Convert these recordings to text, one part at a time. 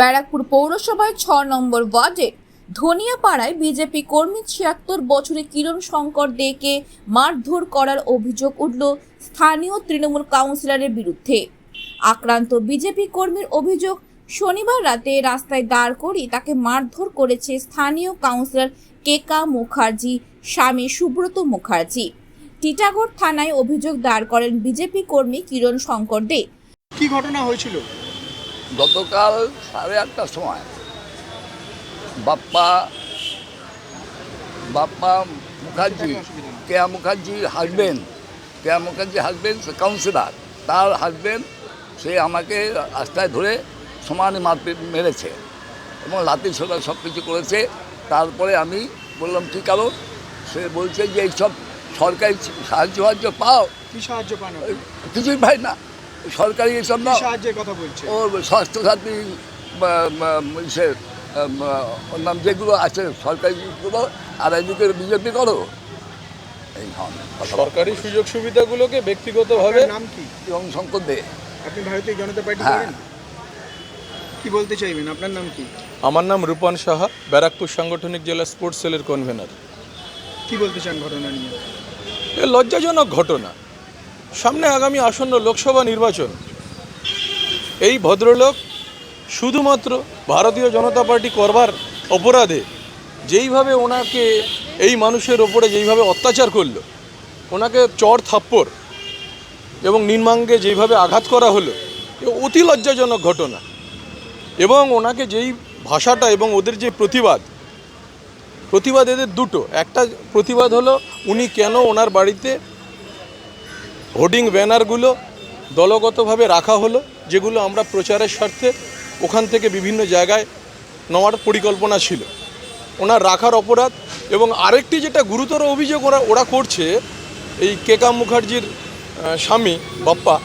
ব্যারাকপুর পৌরসভায় ছ নম্বর ওয়ার্ডে ধনিয়াপাড়ায় বিজেপি কর্মী ছিয়াত্তর বছরে কিরণ শঙ্কর দেকে মারধর করার অভিযোগ উঠল স্থানীয় তৃণমূল কাউন্সিলরের বিরুদ্ধে। আক্রান্ত বিজেপি কর্মীর অভিযোগ, শনিবার রাতে রাস্তায় দাঁড় করিয়ে তাকে মারধর করেছে স্থানীয় কাউন্সিলর কেকা মুখার্জি, স্বামী সুব্রত মুখার্জি। টিটাগড় থানায় অভিযোগ দাঁড় করেন বিজেপি কর্মী কিরণ শঙ্কর দে। কি ঘটনা হয়েছিল? গতকাল সাড়ে আটটার সময় বাপ্পা বাপ্পা মুখার্জি কেয়া মুখার্জির husband Keya Mukherjee husband councillor তার হাজবেন্ড সে আমাকে রাস্তায় ধরে সমানে মারপিট মেরেছে এবং লাতি ছোটা সব কিছু করেছে। তারপরে আমি বললাম কি কারণ সে বলছে যে এইসব সরকারি সাহায্য সাহায্য পাও? কি সাহায্য আপনি? কিছুই পাই না। সরকারি এইসব কি না। সাহায্যের কথা বলছে। ও স্বাস্থ্যসাথী সে ওর নাম যেগুলো আছে সরকারি গুলো আর এদিকে বিজেপি করো। এই সরকারি সুযোগ সুবিধাগুলোকে ব্যক্তিগতভাবে নাম কি? এবং শঙ্কর দে। আপনি ভারতীয় জনতা পার্টি হ্যাঁ। করেন? কি বলতে চাইবেন? আপনার নাম কি? আমার নাম রূপন সাহা ব্যারাকপুর সাংগঠনিক জেলা স্পোর্টস সেলের কনভেনার কি বলতে চান ঘটনা নিয়ে? লজ্জাজনক ঘটনা। সামনে আগামী আসন্ন লোকসভা নির্বাচন। এই ভদ্রলোক শুধুমাত্র ভারতীয় জনতা পার্টি করবার অপরাধে যেইভাবে ওনাকে, এই মানুষের ওপরে যেইভাবে অত্যাচার করল, ওনাকে চর থাপ্পড় এবং নির্মাঙ্গে যেইভাবে আঘাত করা হলো অতি লজ্জাজনক ঘটনা। এবং ওনাকে যেই ভাষাটা এবং ওদের যে প্রতিবাদ প্রতিবাদ এদের দুটো। একটা প্রতিবাদ হলো, উনি কেন ওনার বাড়িতে হোর্ডিং ব্যানারগুলো দলগতভাবে রাখা হলো, যেগুলো আমরা প্রচারের স্বার্থে ওখান থেকে বিভিন্ন জায়গায় নেওয়ার পরিকল্পনা ছিল। ওনার রাখার অপরাধ এবং আরেকটি যেটা গুরুতর অভিযোগ ওরা ওরা করছে, এই কেকা মুখার্জির স্বামী, বাপ্পা,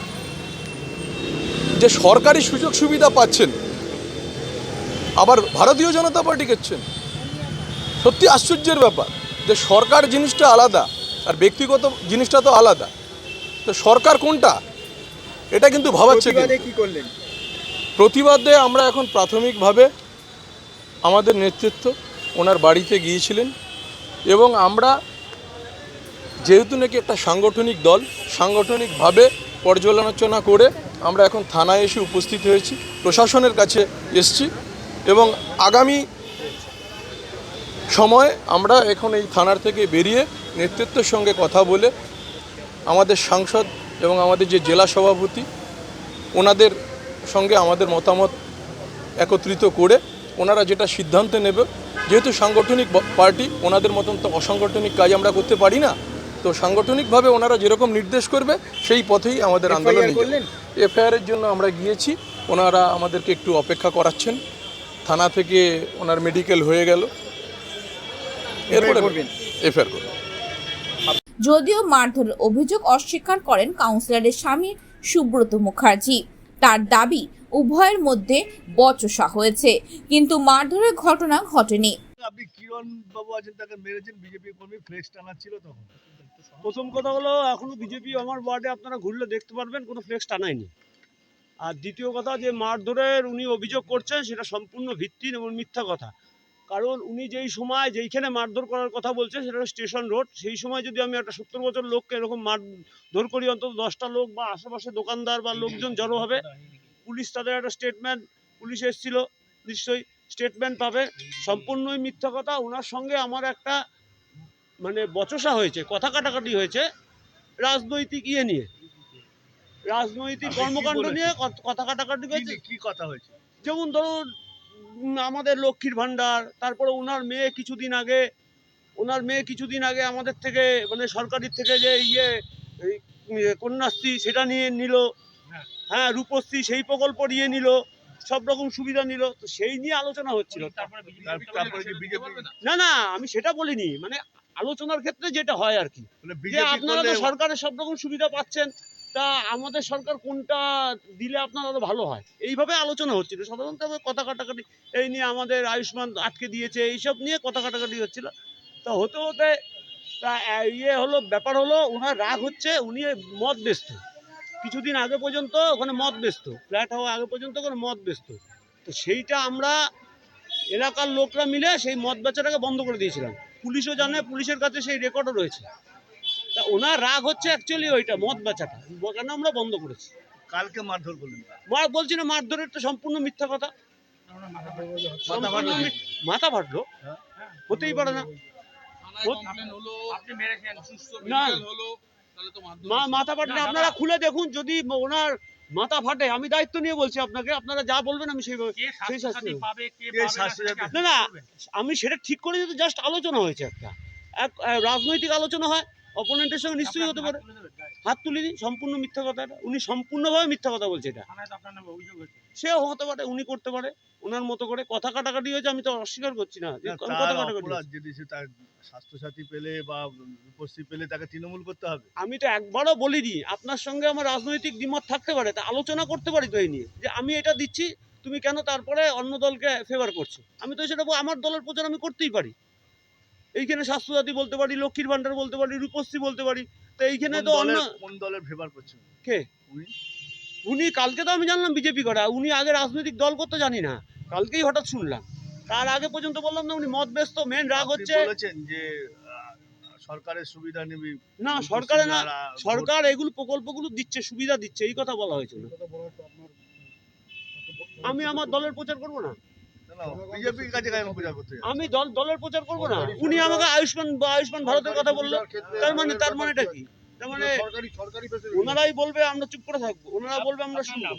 যে সরকারি সুযোগ সুবিধা পাচ্ছেন, আবার ভারতীয় জনতা পার্টি করছেন। সত্যি আশ্চর্যের ব্যাপার যে সরকার জিনিসটা আলাদা, আর ব্যক্তিগত জিনিসটা তো আলাদা। তো সরকার কোনটা? এটা কিন্তু ভাবাচ্ছে কি করলেন? প্রতিবাদে আমরা এখন প্রাথমিকভাবে আমাদের নেতৃত্ব ওনার বাড়িতে গিয়েছিলেন এবং আমরা যেহেতু নাকি একটা সাংগঠনিক দল সাংগঠনিকভাবে পর্যালোচনা করে আমরা এখন থানায় এসে উপস্থিত হয়েছি প্রশাসনের কাছে এসছি এবং আগামী সময় আমরা এখন এই থানার থেকে বেরিয়ে নেতৃত্বের সঙ্গে কথা বলে আমাদের সাংসদ এবং আমাদের যে জেলা সভাপতি ওনাদের সঙ্গে আমাদের মতামত একত্রিত করে ওনারা যেটা সিদ্ধান্ত নেবে যেহেতু সাংগঠনিক পার্টি ওনাদের মতন তো অসাংগঠনিক কাজ আমরা করতে পারি না তো সাংগঠনিকভাবে ওনারা যেরকম নির্দেশ করবে সেই পথেই আমাদের আন্দোলন? এফআইআরের জন্য আমরা গিয়েছি ওনারা আমাদেরকে একটু অপেক্ষা করাচ্ছেন থানা থেকে ওনার মেডিকেল হয়ে গেল এরপরে? এফআইআর করবেন যদিও মারধরের অভিযোগ অস্বীকার করেন কাউন্সিলরের স্বামী সুব্রত মুখার্জি। তার দাবি উভয়ের মধ্যে বচসা হয়েছে কিন্তু মারধরের ঘটনা ঘটেনি। আপনি কিরণ বাবু আছেন তাকে মেরেছেন বিজেপি কর্মী ফ্লেক্স টানাচ্ছিল তখন? প্রথম কথা হলো এখনও বিজেপি আমার ওয়ার্ডে আপনারা ঘুরলে দেখতে পারবেন কোনো ফ্লেক্স টানায়নি। আর দ্বিতীয় কথা যে মারধরের উনি অভিযোগ করছেন সেটা সম্পূর্ণ ভিত্তিহীন এবং মিথ্যা কথা। কারণ উনি যেই সময় যেইখানে মারধর করার কথা বলছেন সেটা হলো স্টেশন রোড। সেই সময় যদি আমি একটা সত্তর বছর লোককে এরকম মারধর করি অন্তত দশটা লোক বা আশেপাশে দোকানদার বা লোকজন জড়ো হবে পুলিশ তাদের একটা স্টেটমেন্ট পুলিশ এসেছিল নিশ্চয়ই স্টেটমেন্ট পাবে। সম্পূর্ণই মিথ্যা কথা। ওনার সঙ্গে আমার একটা মানে বচসা হয়েছে কথা কাটাকাটি হয়েছে রাজনৈতিক ইয়ে নিয়ে। রাজনৈতিক কর্মকাণ্ড নিয়ে কথা কাটাকাটি হয়েছে। কি- কথা হয়েছে? যেমন ধরুন আমাদের লক্ষ্মীর ভাণ্ডার তারপরে ওনার মেয়ে কিছুদিন আগে ওনার মেয়ে কিছুদিন আগে আমাদের থেকে মানে সরকারি থেকে যে ইয়ে কন্যাশ্রী সেটা নিয়ে নিল। হ্যাঁ। রূপশ্রী সেই প্রকল্প নিয়ে নিল। সব রকম সুবিধা নিল। তো সেই নিয়ে আলোচনা হচ্ছিল। না? না? আমি সেটা বলিনি। মানে আলোচনার ক্ষেত্রে যেটা হয় আর কি। যে আপনারা তো সরকারের সব রকম সুবিধা পাচ্ছেন। তা আমাদের সরকার কোনটা দিলে আপনার আরও ভালো হয়? এইভাবে আলোচনা হচ্ছিল। সাধারণত কথা কাটাকাটি, এই নিয়ে আমাদের আয়ুষ্মান আটকে দিয়েছে, এইসব নিয়ে কথা কাটাকাটি হচ্ছিল। তা হতে হতে তা ইয়ে হলো, ব্যাপার হলো, ওনার রাগ হচ্ছে, উনি মদ বেচত। কিছুদিন আগে পর্যন্ত ওখানে মদ ব্যস্ত ফ্ল্যাট হওয়া আগে পর্যন্ত ওখানে মদ ব্যস্ত তো সেইটা আমরা, এলাকার লোকরা মিলে সেই মদ বেচাটাকে বন্ধ করে দিয়েছিলাম। পুলিশও জানে, পুলিশের কাছে সেই রেকর্ডও রয়েছে। তা ওনার রাগ হচ্ছে অ্যাকচুয়ালি ওইটা মদ বেচাটা। কেন আমরা বন্ধ করেছি? কালকে মারধর করলেন মার বলছি না মারধরের তো সম্পূর্ণ মিথ্যা কথা। মাথা ফাটলো হতেই পারে না। মা মাথা ফাটলে আপনারা খুলে দেখুন যদি ওনার মাথা ফাটে আমি দায়িত্ব নিয়ে বলছি আপনাকে আপনারা যা বলবেন আমি সেইভাবে সেই শাস্তি না আমি সেটা ঠিক করে যদি জাস্ট আলোচনা হয়েছে একটা। এক রাজনৈতিক আলোচনা হয় অপোনেন্টের সঙ্গে নিশ্চয়ই হতে পারে। হাত তুলে দিন সম্পূর্ণ মিথ্যা কথা এটা উনি সম্পূর্ণভাবে মিথ্যা কথা বলছে এটা। সে হতে পারে উনি করতে পারে ওনার মতো করে কথা কাটাকাটি হয়েছে আমি তো অস্বীকার করছি না কথা কাটাকাটি তার স্বাস্থ্যসাথী পেলে বা রূপশ্রী পেলে তাকে তৃণমূল করতে হবে। আমি তো একবারও বলিনি আপনার সঙ্গে আমার রাজনৈতিক দ্বিমত থাকতে পারে তা আলোচনা করতে পারি তো এই নিয়ে। যে আমি এটা দিচ্ছি তুমি কেন তারপরে অন্য দলকে ফেভার করছ? আমি তো সেটা আমার দলের প্রচার আমি করতেই পারি। এইখানে স্বাস্থ্যসাথী বলতে পারি লক্ষ্মীর ভান্ডার বলতে পারি রূপশ্রী বলতে পারি। তো এইখানে তো অন্য কোন দলের ফেভার করছেন? কে? উনি? কালকে তো আমি জানলাম বিজেপি করা উনি আগে রাজনৈতিক দল করতে জানি না কালকেই হঠাৎ শুনলাম। তার আগে পর্যন্ত বললাম না উনি মত ব্যস্ত মেন রাগ হচ্ছে বলেছেন যে সরকারের সুবিধা নিবি। না সরকারে না সরকার এগুলো প্রকল্পগুলো দিচ্ছে সুবিধা দিচ্ছে এই কথা বলা হয়েছিল আমি আমার দলের প্রচার করব না? আমি দল দলের প্রচার করব না। উনি আমাকে আয়ুষ্মান বা আয়ুষ্মান ভারতের কথা বলল। তার মানে তার মানেটা কি? তার মানে ওনারাই বলবে আমরা চুপ করে থাকব। ওনারা বলবে আমরা শুনব।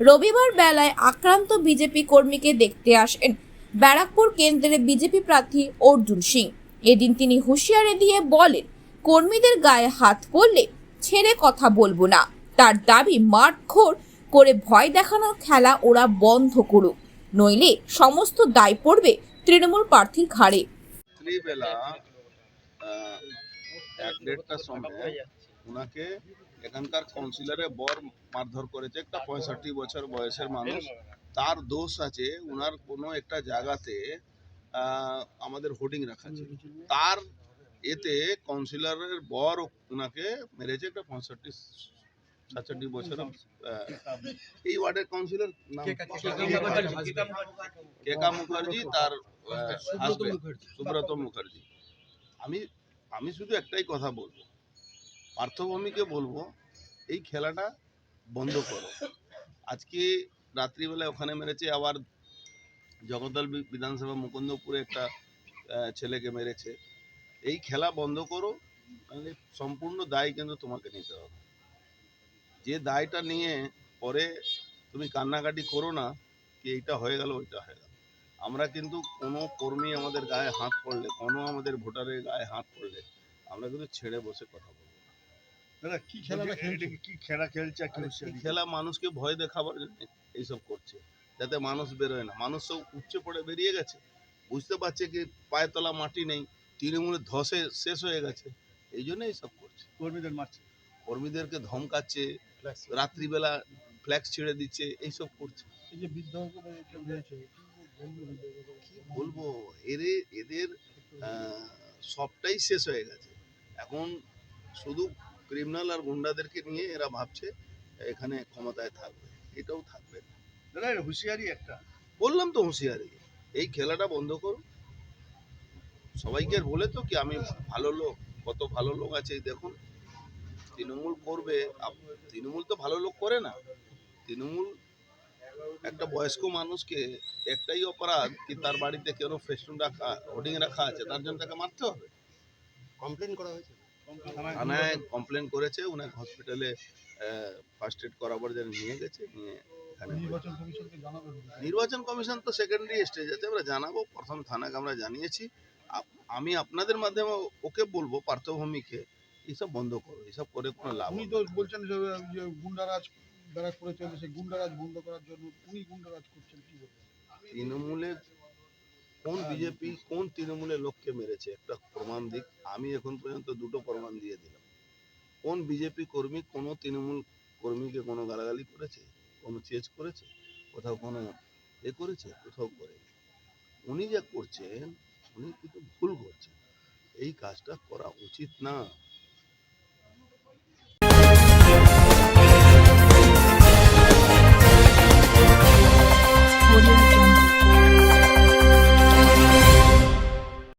রবিবার বেলায় আক্রান্ত বিজেপি কর্মীকে দেখতে আসেন ব্যারাকপুর কেন্দ্রে বিজেপি প্রার্থী অর্জুন সিং। এদিন তিনি হুঁশিয়ারি দিয়ে বলেন কর্মীদের গায়ে হাত পড়লে ছেড়ে কথা বলব না। তার দাবি মাঠখোর করে ভয় দেখানোর খেলা ওরা বন্ধ করুক। নইলে সমস্ত দায় পড়বে তৃণমূল প্রার্থীর ঘাড়ে। এক দেড়টার সময় ওনাকে এখানকার কাউন্সিলরে বর মারধর করেছে, একটা পঁয়ষট্টি বছর বয়সের মানুষ। তার দোষ আছে ওনার কোনো একটা জায়গাতে আমাদের হোর্ডিং রাখা ছিল তার এতে কাউন্সিলরের বর ওনাকে মেরেছে একটা পঁয়ষট্টি সাতষট্টি বছর এই ওয়ার্ডের কাউন্সিলর নাম কেকা মুখার্জি। তার সুব্রত মুখার্জি। আমি আমি শুধু একটাই কথা বলব। পার্থভূমিকে বলব এই খেলাটা বন্ধ করো। আজকে রাত্রিবেলা ওখানে মেরেছে আবার জগদ্দল বিধানসভা মুকুন্দপুরে একটা ছেলেকে মেরেছে। এই খেলা বন্ধ করো। নাহলে সম্পূর্ণ দায় কিন্তু তোমাকে নিতে হবে। যে দায়টা নিয়ে পরে তুমি কান্নাকাটি করো না কি এইটা হয়ে গেল ওইটা হয়ে গেল। আমরা কিন্তু কোনো কর্মী আমাদের গায়ে হাত পড়লে কোনো আমাদের ভোটারের গায়ে হাত পড়লে আমরা কিন্তু ছেড়ে বসে কথা বলব। দাদা কি খেলাটা কি খেলা খেলছে খেলা মানুষকে ভয় দেখাবার জন্য এইসব করছে। যাতে মানুষ বেরোয় না। মানুষ সব উপচে পড়ে বেরিয়ে গেছে। বুঝতে পারছে কি পায়ের তলা মাটি নেই তৃণমূলের ধসে শেষ হয়ে গেছে। এই জন্য এইসব করছে। কর্মীদের মারছে? কর্মীদেরকে ধমকাচ্ছে রাত্রিবেলা ফ্ল্যাক্স ছেড়ে দিচ্ছে এইসব করছে। কি বলব এদের এদের সবটাই শেষ হয়ে গেছে। এখন শুধু ক্রিমিনাল আর গুন্ডাদেরকে নিয়ে এরা ভাবছে এখানে ক্ষমতায় থাকবে। এটাও থাকবে। দাদা হুঁশিয়ারি একটা। বললাম তো হুঁশিয়ারি। এই খেলাটা বন্ধ করো। সবাইকে বলে তো কি আমি ভালো লোক কত ভালো লোক আছে দেখুন। তৃণমূল করবে আপ- তৃণমূল তো ভালো লোক করে না। তৃণমূল একটা বয়স্ক মানুষকে একটাই অপরাধ কি তার বাড়িতে কেন ফেস্টুন রাখা হোর্ডিং রাখা আছে তার জন্য তাকে মারতে হবে? কমপ্লেন করা হয়েছে। থানায় কমপ্লেন করেছে ওনাকে হসপিটালে ফার্স্ট এড করাবার জন্য নিয়ে গেছে নিয়ে নির্বাচন কমিশন তো সেকেন্ডারি স্টেজ আছে আমরা জানাব প্রথম থানাকে আমরা জানিয়েছি। আমি আপনাদের মাধ্যমে ওকে বলব পার্থভূমিকে এইসব বন্ধ করো এইসব করে কোনো লাভ উনি তো বলছেন যে যে গুন্ডারাজ ব্যারাকপুরে চলছে সেই গুন্ডারাজ বন্ধ করার জন্য উনি গুন্ডারাজ করছেন কি বলবেন তৃণমূলের কোন বিজেপি কোন তৃণমূলের লোককে মেরেছে? একটা প্রমাণ দিক আমি এখন পর্যন্ত দুটো প্রমাণ দিয়ে দিলাম। কোন বিজেপি কর্মী কোন তৃণমূল কর্মীকে কোনো গালাগালি করেছে? কোনো চেজ করেছে? কোথাও কোনো এ করেছে? কোথাও করে উনি যা করছেন উনি কিন্তু ভুল করছেন। এই কাজটা করা উচিত না।